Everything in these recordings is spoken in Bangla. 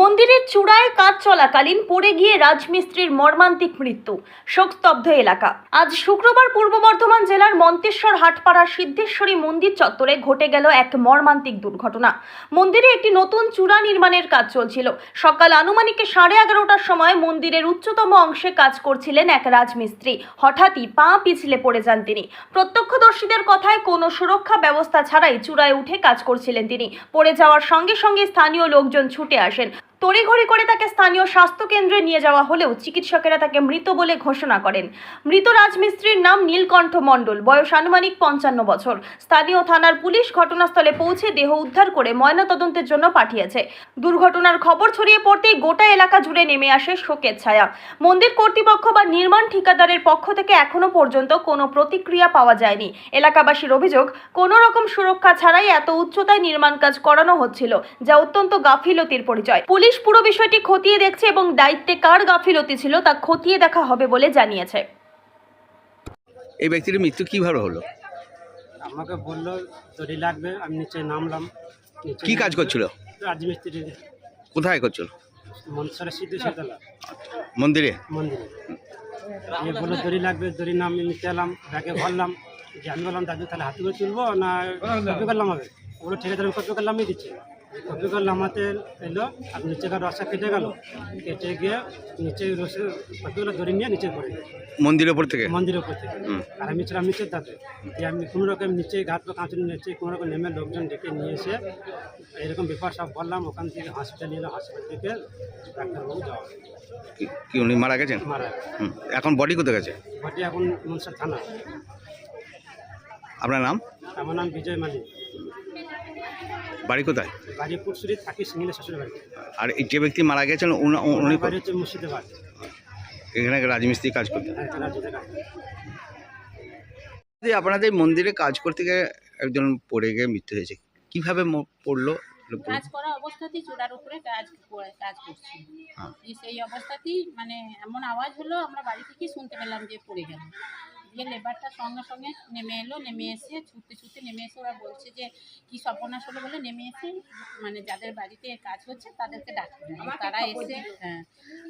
মন্দিরের চূড়ায় কাজ চলাকালীন পড়ে গিয়ে রাজমিস্ত্রির মর্মান্তিক মৃত্যু, শোকস্তব্ধ এলাকা। আজ শুক্রবার পূর্ব বর্ধমান জেলার মন্তেশ্বর হাটপাড়ার সিদ্ধেশ্বরী মন্দির চত্বরে ঘটে গেল এক মর্মান্তিক দুর্ঘটনা। মন্দিরে একটি নতুন চূড়া নির্মাণের কাজ চলছিল। সকাল আনুমানিক সাড়ে এগারোটার সময় মন্দিরের উচ্চতম অংশে কাজ করছিলেন এক রাজমিস্ত্রি। হঠাৎই পা পিছলে পড়ে যান তিনি। প্রত্যক্ষদর্শীদের কথায় কোনো সুরক্ষা ব্যবস্থা ছাড়াই চূড়ায় উঠে কাজ করছিলেন তিনি। পড়ে যাওয়ার সঙ্গে সঙ্গে স্থানীয় লোকজন ছুটে আসেন। তড়িঘড়ি করে তাকে স্থানীয় স্বাস্থ্য কেন্দ্রে নিয়ে যাওয়া হলেও চিকিৎসকেরা তাকে মৃত বলে ঘোষণা করেন। মৃত রাজমিস্ত্রির নাম নীলকণ্ঠ মণ্ডল, বয়স আনুমানিক পঞ্চান্ন বছর। স্থানীয় থানার পুলিশ ঘটনাস্থলে পৌঁছে দেহ উদ্ধার করে ময়নাতদন্তের জন্য পাঠিয়েছে। দুর্ঘটনার খবর ছড়িয়ে পড়তেই গোটা এলাকা জুড়ে নেমে আসে শোকের ছায়া। মন্দির কর্তৃপক্ষ বা নির্মাণ ঠিকাদারের পক্ষ থেকে এখনও পর্যন্ত কোনো প্রতিক্রিয়া পাওয়া যায়নি। এলাকাবাসীর অভিযোগ, কোনো রকম সুরক্ষা ছাড়াই এত উচ্চতায় নির্মাণ কাজ করানো হচ্ছিল, যা অত্যন্ত গাফিলতির পরিচয়। পুলিশ পুরো বিষয়টি খতিয়ে দেখছে এবং দায়িত্বে কার গাফিলতি ছিল তা খতিয়ে দেখা হবে বলে জানিয়েছে। এই ব্যক্তির মৃত্যু কীভাবে হলো? আমাকে বলল দড়ি লাগবে আমি নিচে নামলাম। নিচে কি কাজ করছিল? রাজমিস্ত্রি। কোথায় করছিল? মনসরা সিদ্ধেশ্বরতলা মন্দিরে? মন্দিরে। এ বলল দড়ি লাগবে দড়ি নাম নিচে এলাম ব্যাগে ভরলাম। যে আমি বললাম দাদু তাহলে হাতে করে তুলবো না কপি করলাম হবে? ওগুলো আছে আমি কপি করলামই দিচ্ছি। করলাম হাতে এলো আর নিচে কার রসা কেটে গেল কেটে গিয়ে নিচে রসে কপিগুলো দড়ি নিয়ে নিচে পড়ে মন্দিরের উপর থেকে? মন্দিরের উপর থেকে। আর আমি ছিলাম নিচের দাঁতে। দিয়ে আমি কোনো রকম নিচে ঘাট বা কাঁচুর নিচে কোনো রকম নেমে লোকজন ডেকে নিয়ে এসে এরকম ব্যাপার সব বললাম ওখান থেকে হসপিটাল নিয়ে এলাম হসপিটাল থেকে ডাক্তারবাবু যাওয়া কি- কি উনি মারা গেছেন? মারা এখন বডি কোথায় গেছে? বডি এখন মনসা থানা। আপনার নাম? আমার নাম বিজয় মালিক। বাড়ি কোথায়? থাকি সিঙ্গিলে শ্বশুর বাড়ি। আর এই যে ব্যক্তি মারা গেছেন উনি উনি বাড়ি হচ্ছে মুর্শিদাবাদ। এখানে রাজমিস্ত্রি কাজ করতেন হ্যাঁ আপনাদের মন্দিরে কাজ করতে গিয়ে একজন পড়ে গিয়ে মৃত্যু হয়েছে কীভাবে পড়ল? কাজ করা অবস্থাতেই চূড়ার উপরে কাজ করে কাজ করছি। হ্যাঁ। সেই অবস্থাতেই মানে এমন আওয়াজ হলো আমরা বাড়ি থেকেই শুনতে পেলাম যে পড়ে গেল। দিয়ে লেবারটা সঙ্গে সঙ্গে নেমে এলো নেমে এসে ছুটতে ছুটতে নেমে এসে ওরা বলছে যে কি সর্বনাশ হলো বলে নেমে এসে মানে যাদের বাড়িতে কাজ হচ্ছে তাদেরকে ডাকতে তারা এসে হ্যাঁ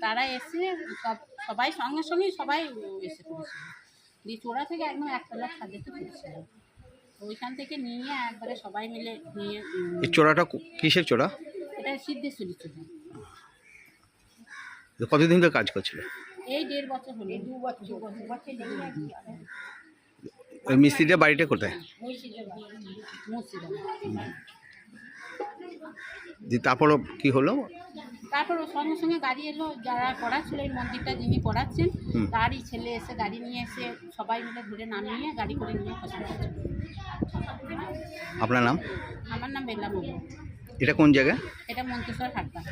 তারা এসে সব সবাই সঙ্গে সঙ্গেই সবাই এসে পড়েছিল। দিয়ে চোরা থেকে একদম একতলা ছাদেতে পড়েছিল। ওইখান থেকে নিয়ে একবারে সবাই মিলে নিয়ে চোরাটা কিসের চোরা? এটা সিদ্ধেশ্বরী ছিল কতদিন ধরে কাজ করছিল? এই দেড় বছর হলো। দু বছর দু বছর ওই মিস্ত্রিটা বাড়িটা কোথায়? মুর্শিদাবাদ। তারপরও কি হলো? তারপর ওর সঙ্গে সঙ্গে গাড়ি এলো যারা পড়াচ্ছিল এই মন্দিরটা যিনি পড়াচ্ছেন তারই ছেলে এসে গাড়ি নিয়ে এসে সবাই মিলে ধরে নামিয়ে গাড়ি করে নিয়ে হসপিটাল আপনার নাম? আমার নাম মন্ডল এটা কোন জায়গায় এটা মন্তেশ্বর হাটপাড়া।